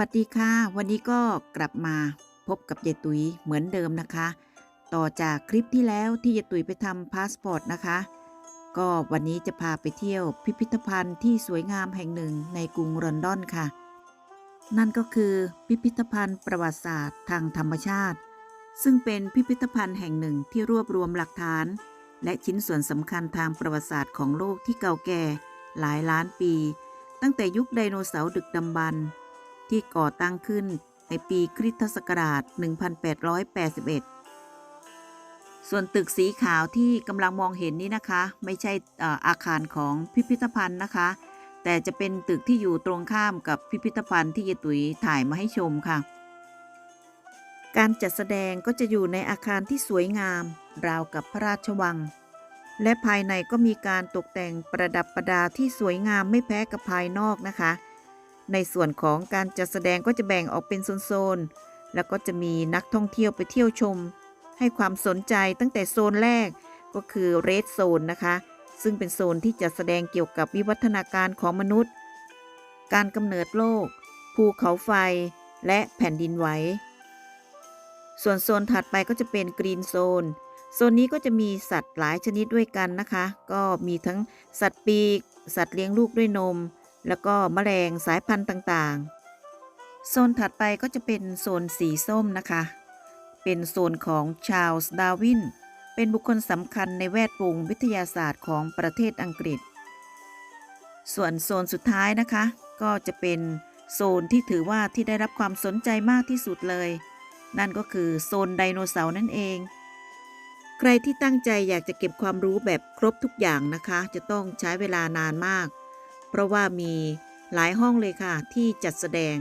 วัสดีค่ะ วันนี้ก็กลับมาพบกับยายตุยเหมือนเดิมนะคะ ต่อจากคลิปที่แล้วที่ยายตุยไปทำพาสปอร์ตนะคะ ก็วันนี้จะพาไปเที่ยวพิพิธภัณฑ์ที่สวยงามแห่งหนึ่งในกรุงลอนดอนค่ะ นั่นก็คือพิพิธภัณฑ์ประวัติศาสตร์ทางธรรมชาติ ซึ่งเป็นพิพิธภัณฑ์แห่งหนึ่งที่รวบรวมหลักฐาน และชิ้นส่วนสำคัญทางประวัติศาสตร์ของโลกที่เก่าแก่หลายล้านปี ตั้งแต่ยุคไดโนเสาร์ดึกดำบรรพ์ ที่ก่อตั้งขึ้นในปีคริสตศักราช 1881 ส่วนตึกสีขาวที่กำลังมองเห็นนี้นะคะ ไม่ใช่อาคารของพิพิธภัณฑ์นะคะ แต่จะเป็นตึกที่อยู่ตรงข้ามกับพิพิธภัณฑ์ที่ยายตุยถ่ายมาให้ชมค่ะ การจัดแสดงก็จะอยู่ในอาคารที่สวยงาม ราวกับพระราชวัง และภายในก็มีการตกแต่งประดับประดาที่สวยงามไม่แพ้กับภายนอกนะคะ ในส่วนของการจัดแสดงก็จะแบ่งออกเป็นโซนๆ แล้วก็จะมีนักท่องเที่ยวไปเที่ยวชม ให้ความสนใจตั้งแต่โซนแรกก็คือเรดโซนนะคะ ซึ่งเป็นโซนที่จัดแสดงเกี่ยวกับวิวัฒนาการของมนุษย์ การกำเนิดโลก ภูเขาไฟ และแผ่นดินไหว ส่วนโซนถัดไปก็จะเป็นกรีนโซน โซนนี้ก็จะมีสัตว์หลายชนิดด้วยกันนะคะ ก็มีทั้งสัตว์ปีก สัตว์เลี้ยงลูกด้วยนม แล้วก็แมลงสายพันธุ์ต่างๆ โซนถัดไปก็จะเป็นโซนสีส้มนะคะ เป็นโซนของชาลส์ดาวิน เป็นบุคคลสำคัญในแวดวงวิทยาศาสตร์ของประเทศอังกฤษ ส่วนโซนสุดท้ายนะคะ ก็จะเป็นโซนที่ถือว่าที่ได้รับความสนใจมากที่สุดเลย นั่นก็คือโซนไดโนเสาร์นั่นเอง ใครที่ตั้งใจอยากจะเก็บความรู้แบบครบทุกอย่างนะคะ จะต้องใช้เวลานานมาก เพราะว่ามีหลายห้องเลยค่ะที่จัดแสดง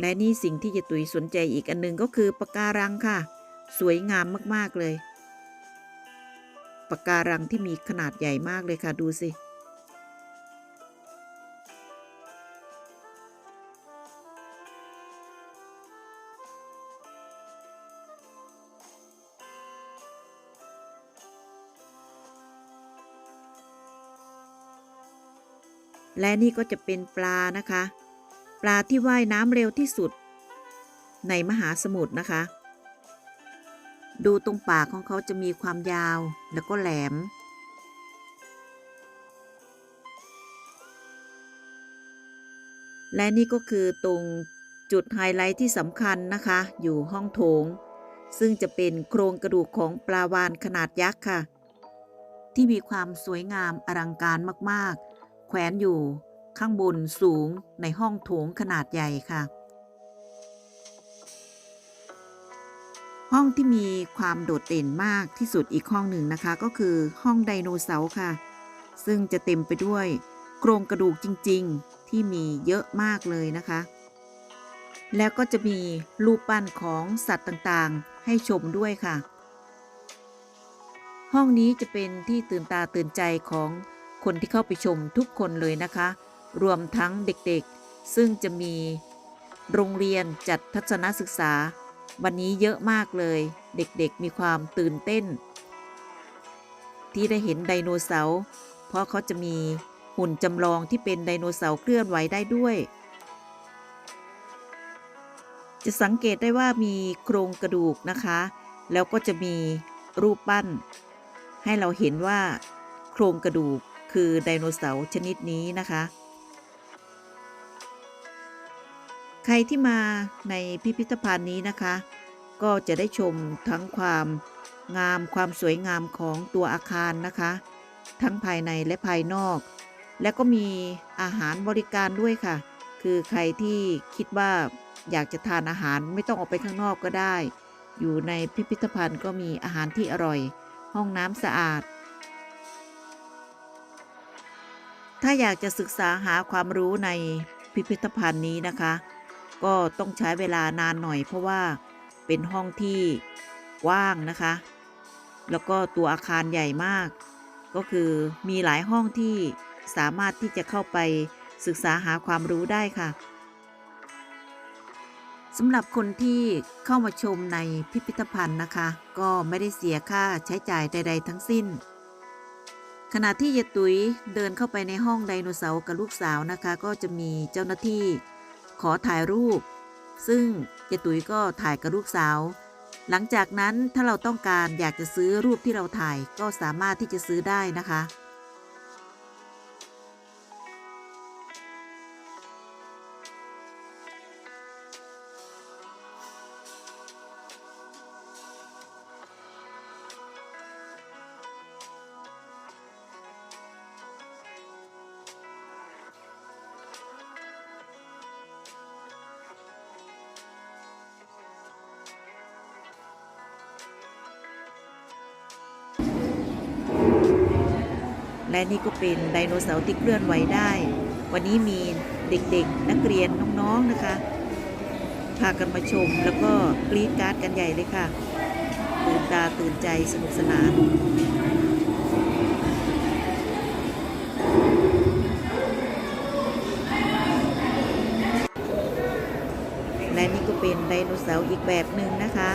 และนี่สิ่งที่ยายตุยสนใจอีกอันหนึงก็คือปะการังค่ะ สวยงามมากๆเลยปะการังที่มีขนาดใหญ่มากเลยค่ะดูสิ และนี่ก็จะเป็นปลานะคะ ปลาที่ว่ายน้ำเร็วที่สุด ในมหาสมุทรนะคะ ดูตรงปากของเขาจะมีความยาวแล้วก็แหลม และนี่ก็คือตรงจุดไฮไลท์ที่สำคัญนะคะ อยู่ห้องโถง ซึ่งจะเป็นโครงกระดูกของปลาวาฬขนาดยักษ์ค่ะ ที่มีความสวยงามอลังการมากๆ แขวนอยู่ข้างบนสูงในห้องโถงขนาดใหญ่ค่ะ ห้องที่มีความโดดเด่นมากที่สุดอีกห้องหนึ่งนะคะ ก็คือห้องไดโนเสาร์ค่ะ ซึ่งจะเต็มไปด้วยโครงกระดูกจริง ๆ ที่มีเยอะมากเลยนะคะ แล้วก็จะมีรูปปั้นของสัตว์ต่างๆ ให้ชมด้วยค่ะ ห้องนี้จะเป็นที่ตื่นตาตื่นใจของ คนที่เข้าไปชมทุกคนเลยนะคะ รวมทั้งเด็กๆ ซึ่งจะมีโรงเรียนจัดทัศนศึกษา วันนี้เยอะมากเลย เด็กๆมีความตื่นเต้น ที่ได้เห็นไดโนเสาร์เพราะเขาจะมีหุ่นจำลองที่เป็นไดโนเสาร์เคลื่อนไหวได้ด้วย จะสังเกตได้ว่ามีโครงกระดูกนะคะ แล้วก็จะมีรูปปั้น ให้เราเห็นว่าโครงกระดูก คือไดโนเสาร์ชนิดนี้นะคะ ใครที่มาในพิพิธภัณฑ์นี้นะคะ ก็จะได้ชมทั้งความงามความสวยงามของตัวอาคารนะคะ ทั้งภายในและภายนอก และก็มีอาหารบริการด้วยค่ะ คือใครที่คิดว่าอยากจะทานอาหารไม่ต้องออกไปข้างนอกก็ได้ อยู่ในพิพิธภัณฑ์ก็มีอาหารที่อร่อย ห้องน้ำสะอาด ถ้าอยากจะศึกษาหาความรู้ในพิพิธภัณฑ์นี้นะคะ ก็ต้องใช้เวลานานหน่อย เพราะว่าเป็นห้องที่กว้างนะคะ แล้วก็ตัวอาคารใหญ่มาก ก็คือมีหลายห้องที่สามารถที่จะเข้าไปศึกษาหาความรู้ได้ค่ะสำหรับคนที่เข้ามาชมในพิพิธภัณฑ์นะคะ ก็ไม่ได้เสียค่าใช้จ่ายใด ๆ ทั้งสิ้น ขณะที่ยายตุ๋ยเดินเข้าไปในห้องไดโนเสาร์กับลูกสาวนะคะ ก็จะมีเจ้าหน้าที่ขอถ่ายรูป ซึ่งยายตุ๋ยก็ถ่ายกับลูกสาว หลังจากนั้นถ้าเราต้องการอยากจะซื้อรูปที่เราถ่ายก็สามารถที่จะซื้อได้นะคะ และนี่ก็เป็นไดโนเสาร์ที่เคลื่อนไหวได้ วันนี้มีเด็กๆ นักเรียนน้องๆนะคะ พากันมาชมแล้วก็กรีดการ์ดกันใหญ่เลยค่ะ ตื่นตาตื่นใจสนุกสนานและนี่ก็เป็นไดโนเสาร์อีกแบบหนึ่งนะคะ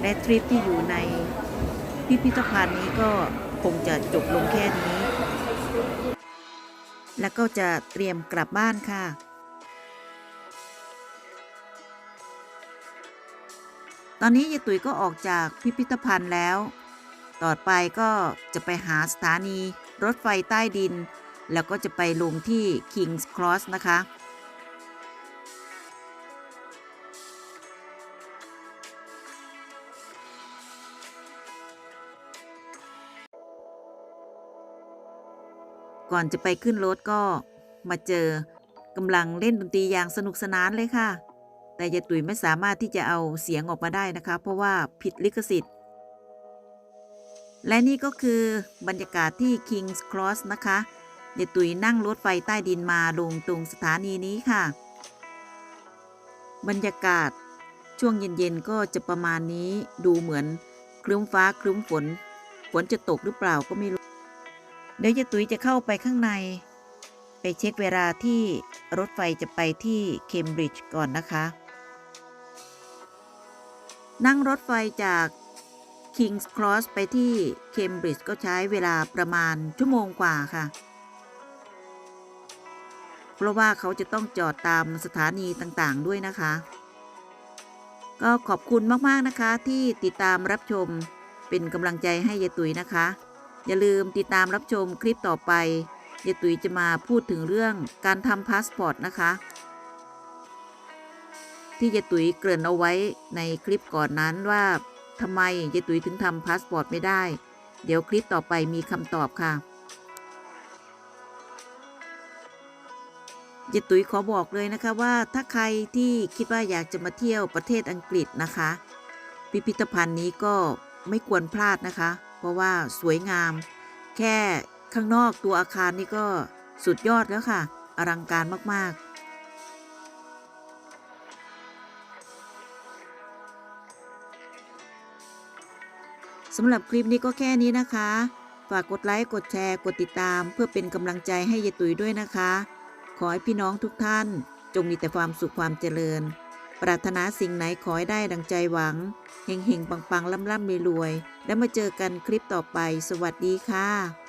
และทริปที่อยู่ในพิพิธภัณฑ์นี้ก็ คงจะจบลงแค่นี้ แล้วก็จะเตรียมกลับบ้านค่ะ ตอนนี้ยายตุ๋ยก็ออกจากพิพิธภัณฑ์แล้ว ต่อไปก็จะไปหาสถานีรถไฟใต้ดิน แล้วก็จะไปลงที่ King's Cross นะคะ ก่อนจะไปขึ้นรถก็มาเจอกำลังเล่นดนตรีอย่างสนุกสนานเลยค่ะ แต่ยายตุ๋ยไม่สามารถที่จะเอาเสียงออกมาได้นะคะ เพราะว่าผิดลิขสิทธิ์ และนี่ก็คือบรรยากาศที่ King's Cross นะคะยายตุ๋ยนั่งรถไฟใต้ดินมาลงตรงสถานีนี้ค่ะ บรรยากาศช่วงเย็นๆก็จะประมาณนี้ดูเหมือนครึ้มฟ้าครึ้มฝน ฝนจะตกหรือเปล่าก็ไม่รู้ เดี๋ยวยายตุ๋ยจะเข้าไปข้างใน ไปเช็คเวลาที่รถไฟจะไปที่เคมบริดจ์ก่อนนะคะ นั่งรถไฟจาก King's Cross ไปที่เคมบริดจ์ก็ใช้เวลาประมาณชั่วโมงกว่าค่ะ เพราะว่าเขาจะต้องจอดตามสถานีต่างๆด้วยนะคะ ก็ขอบคุณมาก ๆ นะคะที่ติดตามรับชมเป็นกำลังใจให้ยายตุ๋ยนะคะ อย่าลืมติดตามรับชมคลิปต่อไปยายตุ๋ยจะมาพูดถึงเรื่องการทำพาสปอร์ตนะคะ ที่ยายตุ๋ยเกริ่นเอาไว้ในคลิปก่อนนั้นว่าทำไมยายตุ๋ยถึงทำพาสปอร์ตไม่ได้ เดี๋ยวคลิปต่อไปมีคำตอบค่ะยายตุ๋ยขอบอกเลยนะคะว่าถ้าใครที่คิดว่าอยากจะมาเที่ยวประเทศอังกฤษนะคะ พิพิธภัณฑ์นี้ก็ไม่ควรพลาดนะคะ เพราะว่าสวยงาม แค่ข้างนอกตัวอาคารนี่ก็สุดยอดแล้วค่ะ อลังการมากๆสำหรับคลิปนี้ก็แค่นี้นะคะ ฝากกดไลค์ กดแชร์ กดติดตาม เพื่อเป็นกำลังใจให้ยายตุ๋ยด้วยนะคะ ขอให้พี่น้องทุกท่าน จงมีแต่ความสุขความเจริญ ปรารถนาสิ่งไหนขอให้ได้ดังใจหวัง เฮงๆ ปังๆ ล่ำๆรวยๆ แล้วมาเจอกันคลิปต่อไป สวัสดีค่ะ